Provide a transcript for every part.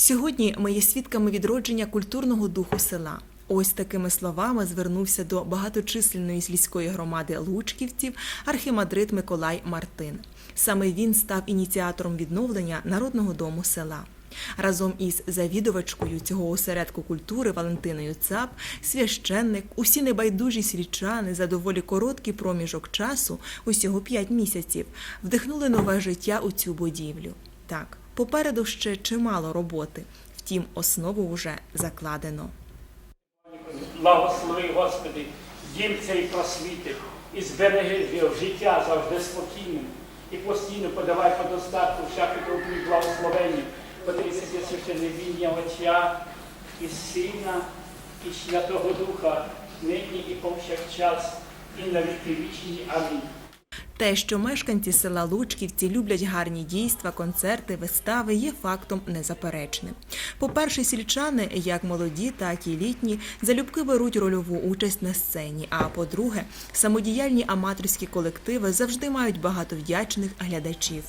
Сьогодні ми є свідками відродження культурного духу села. Ось такими словами звернувся до багаточисленної сільської громади лучківців архімандрит Миколай Мартин. Саме він став ініціатором відновлення народного дому села. Разом із завідувачкою цього осередку культури Валентиною Цап, священник, усі небайдужі сільчани за доволі короткий проміжок часу, усього 5 місяців, вдихнули нове життя у цю будівлю. Так, попереду ще чимало роботи, втім, основу вже закладено. Благослови, Господи, дім цей просвіти і збереги його життя завжди спокійним. І постійно подавай по достатку всяке добрі благословення, подивися священне Отця і Сина, і Святого Духа, нині і повсякчас, і на віки вічні. Амінь. Те, що мешканці села Лучківці люблять гарні дійства, концерти, вистави, є фактом незаперечним. По-перше, сільчани, як молоді, так і літні, залюбки беруть рольову участь на сцені. А по-друге, самодіяльні аматорські колективи завжди мають багато вдячних глядачів.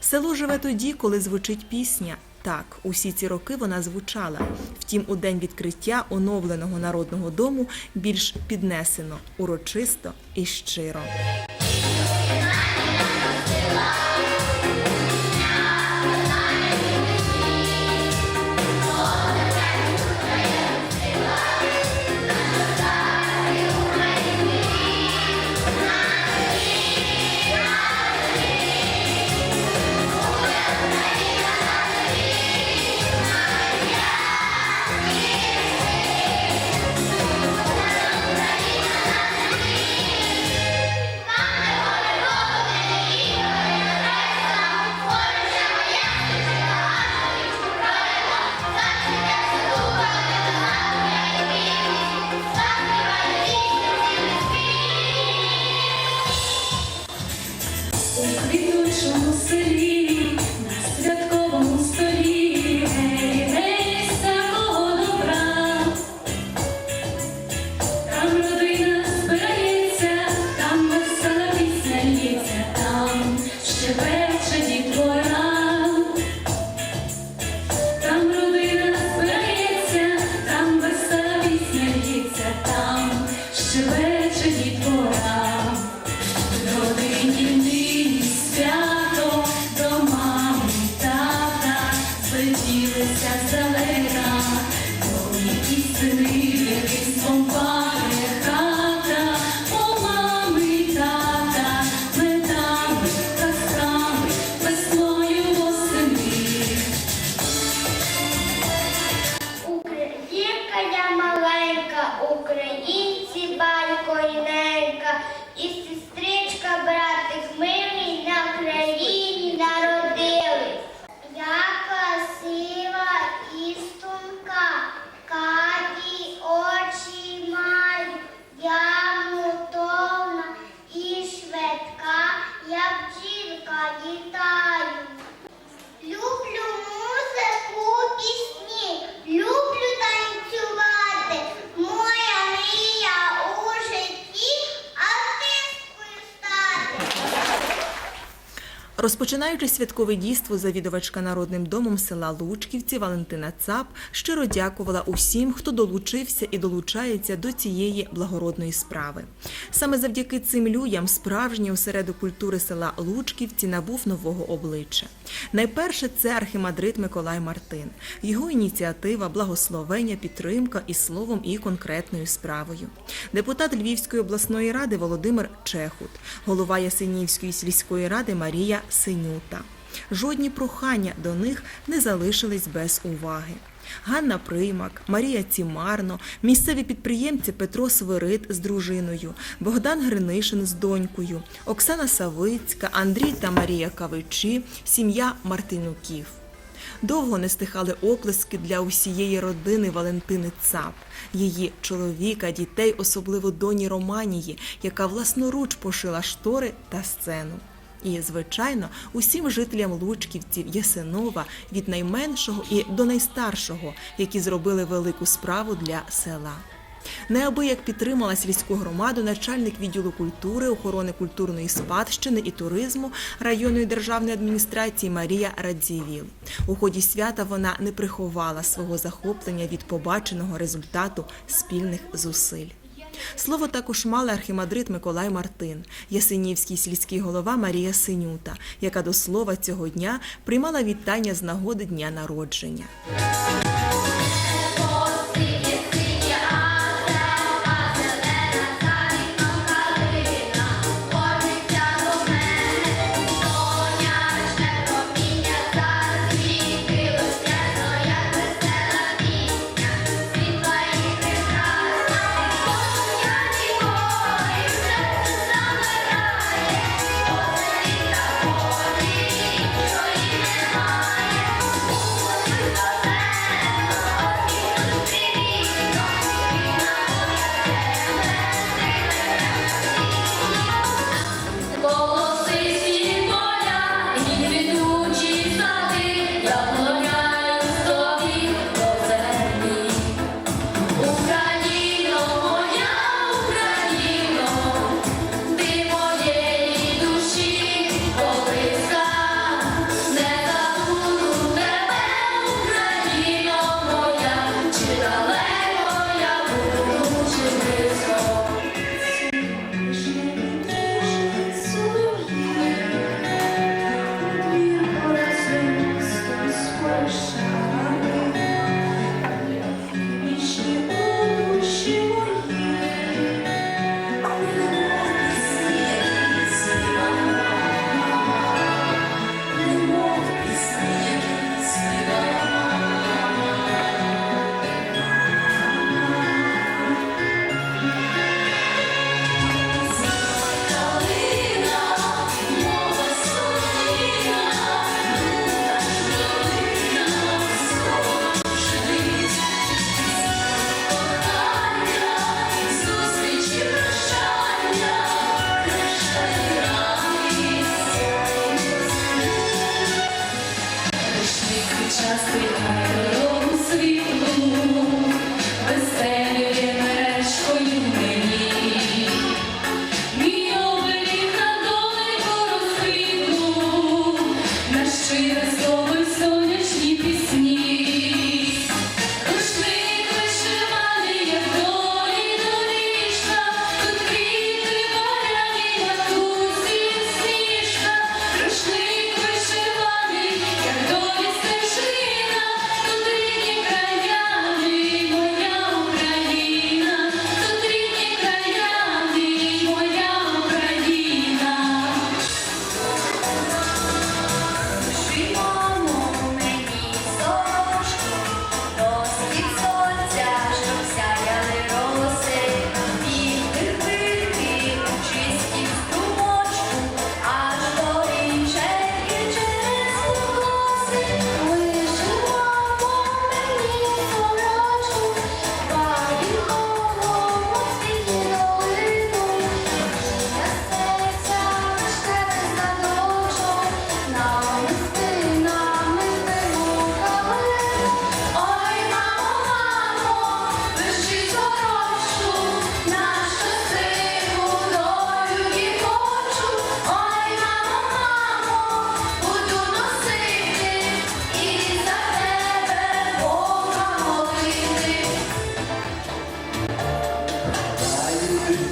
Село живе тоді, коли звучить пісня. Так, усі ці роки вона звучала. Втім, у день відкриття оновленого народного дому більш піднесено, урочисто і щиро. ненька, Розпочинаючи святкове дійство, завідувачка народним домом села Лучківці Валентина Цап щиро дякувала усім, хто долучився і долучається до цієї благородної справи. Саме завдяки цим людям справжній осередок культури села Лучківці набув нового обличчя. Найперше це архімандрит Миколай Мартин, його ініціатива, благословення, підтримка і словом, і конкретною справою. Депутат Львівської обласної ради Володимир Чехут, голова Ясенівської сільської ради Марія Синюта. Жодні прохання до них не залишились без уваги. Ганна Приймак, Марія Цімарно, місцеві підприємці Петро Свирид з дружиною, Богдан Гринишин з донькою, Оксана Савицька, Андрій та Марія Кавичі, сім'я Мартинуків. Довго не стихали оплески для усієї родини Валентини Цап, її чоловіка, дітей, особливо доні Романії, яка власноруч пошила штори та сцену. І, звичайно, усім жителям Лучківців Ясенова від найменшого і до найстаршого, які зробили велику справу для села. Неабияк підтримала сільську громаду начальник відділу культури, охорони культурної спадщини і туризму районної державної адміністрації Марія Радзівіл. У ході свята вона не приховала свого захоплення від побаченого результату спільних зусиль. Слово також мала архімандрит Миколай Мартин, Ясинівський сільський голова Марія Синюта, яка до слова цього дня приймала вітання з нагоди дня народження.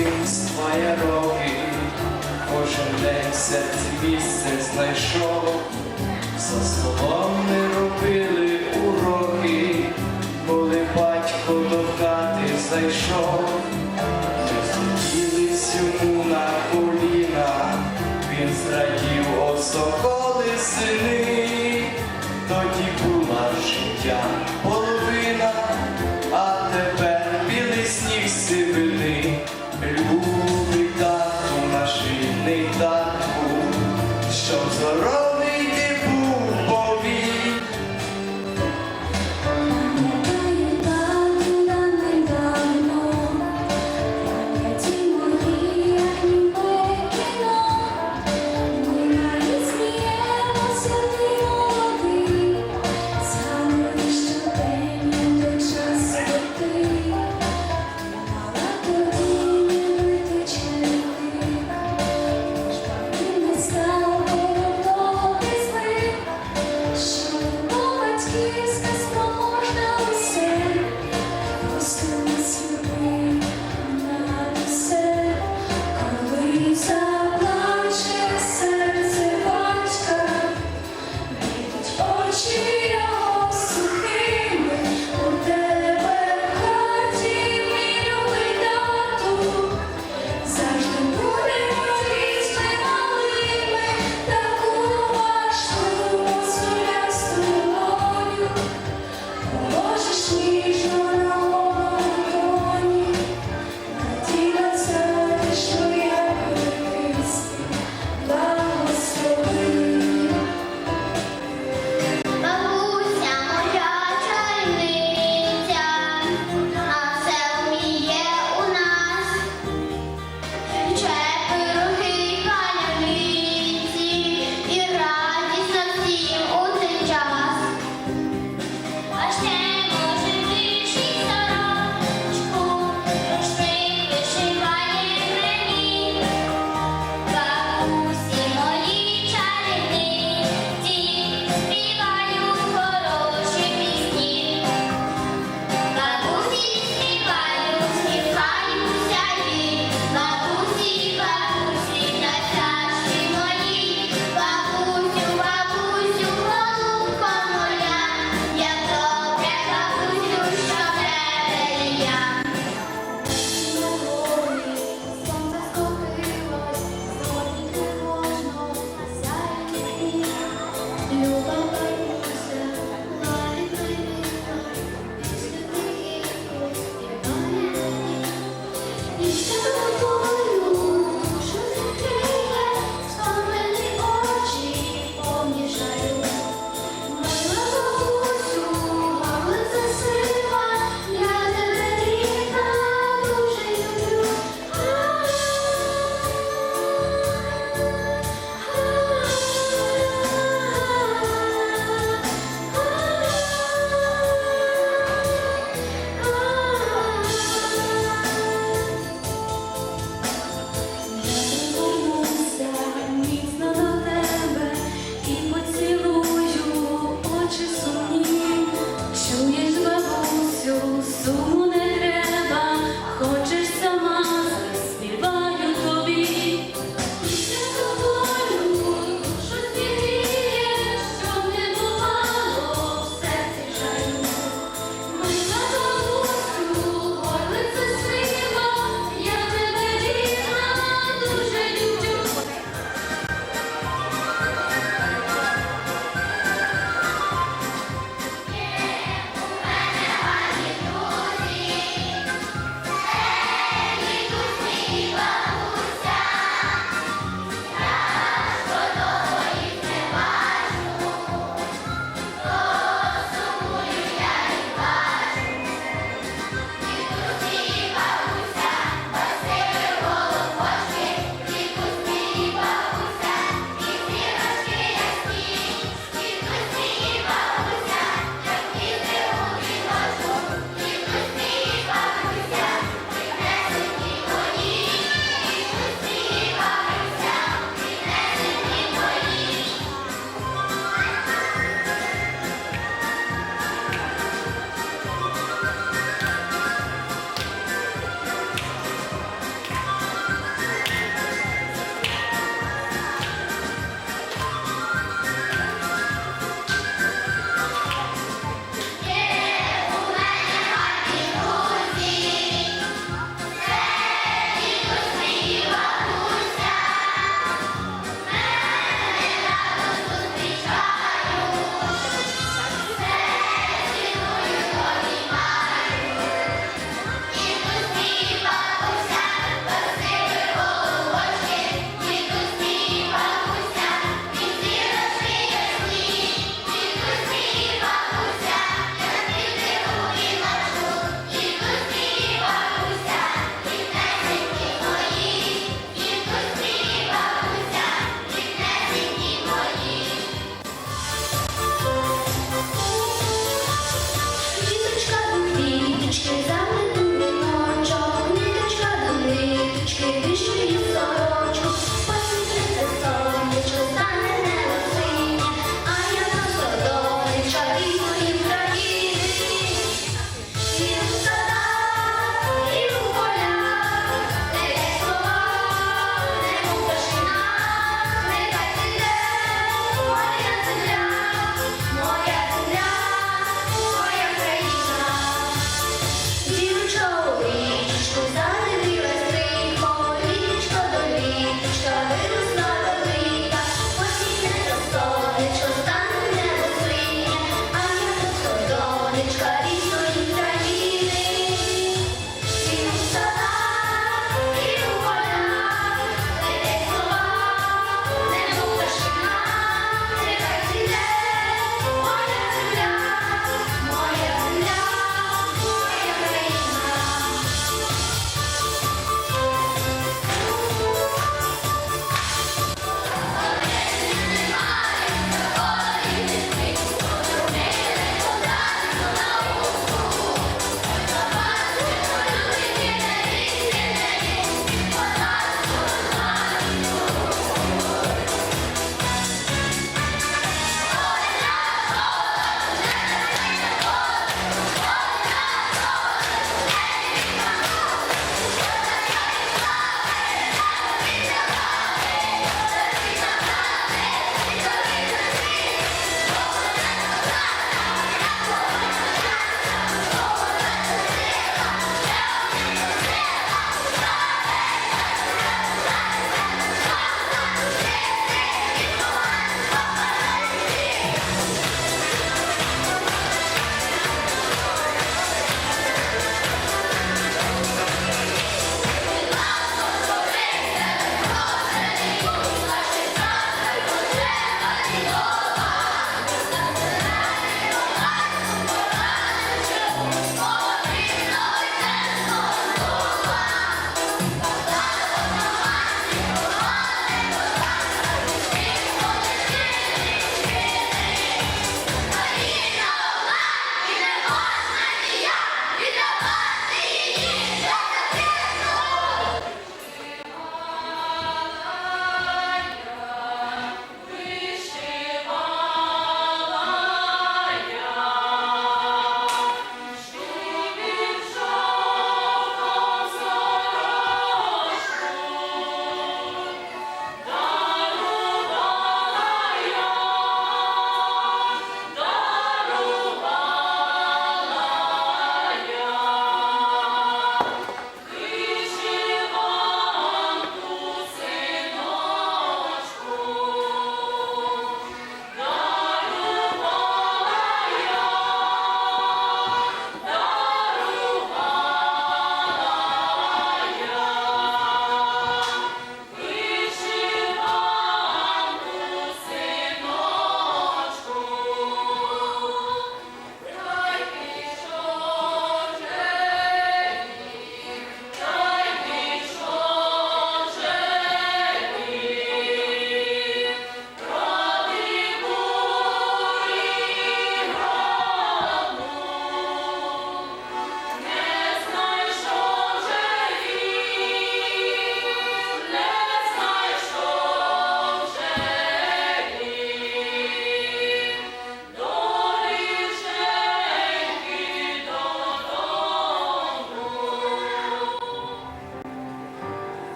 Дитинства я роки, кожен день серці місце знайшов, за столом ми робили уроки, коли батько до хати зайшов, ми йому на коліна, він зрадів осоколи сини, тоді була життя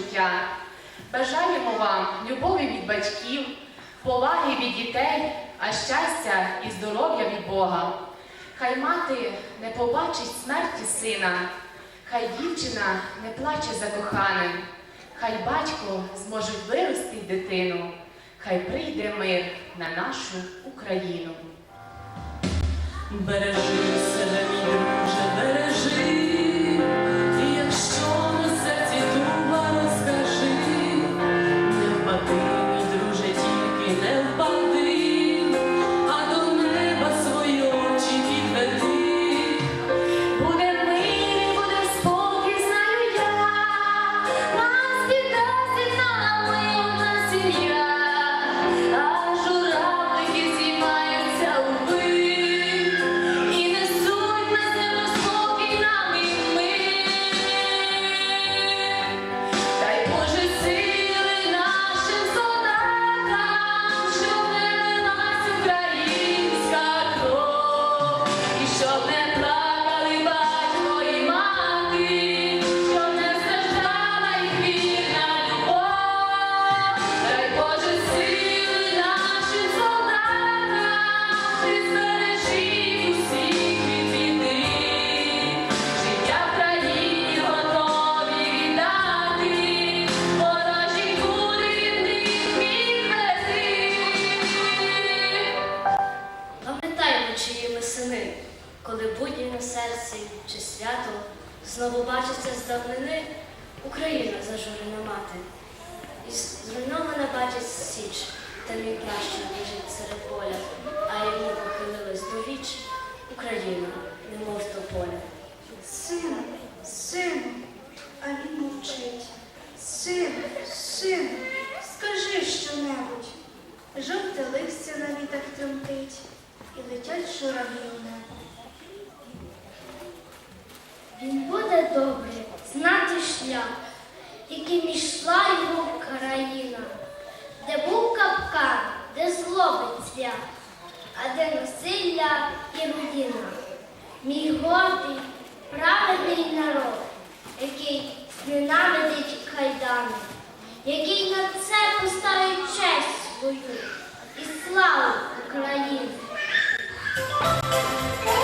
життя. Бажаємо вам любові від батьків, поваги від дітей, а щастя і здоров'я від Бога. Хай мати не побачить смерті сина, хай дівчина не плаче за коханим, хай батько зможе вирости дитину, хай прийде мир на нашу Україну. Бережи Пам'ятаймо, чиї ми сини, коли будні на серці чи свято знову бачиться з давнини Україна зажурена мати. І зруйнована бачить січ, та мій пращур лежить серед поля, а йому похилилась до віч Україна, немов до поля. Сину, сину, а він мовчить. Сину, сину, скажи щонебудь. Жовте листя на вітах тремтить, і летять журавлі. Він буде добре знати шлях, яким ішла його країна, де був капкан, де злобить цвях, а де насилля і руїна. Мій гордий, праведний народ, який зненавидить кайдани, який на це поставить честь свою і славу України. Música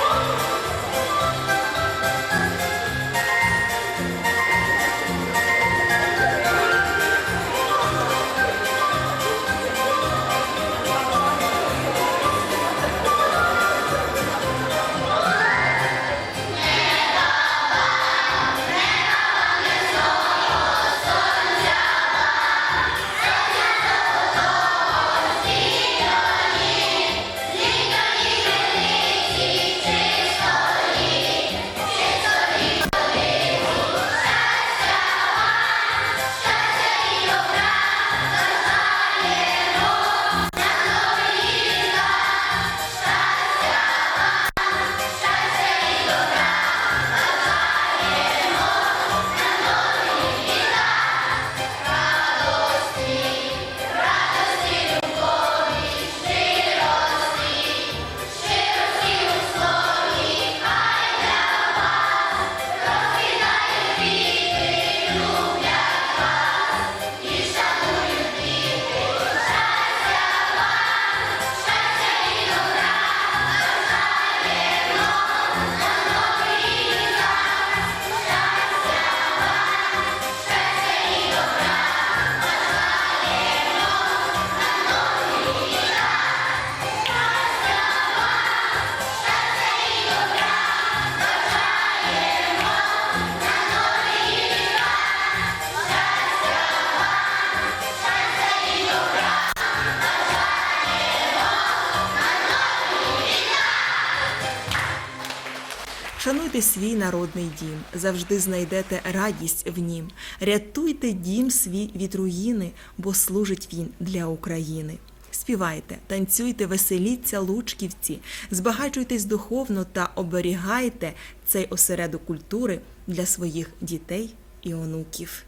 Шануйте свій народний дім, завжди знайдете радість в нім. Рятуйте дім свій від руїни, бо служить він для України. Співайте, танцюйте, веселіться, лучківці, збагачуйтесь духовно та оберігайте цей осередок культури для своїх дітей і онуків.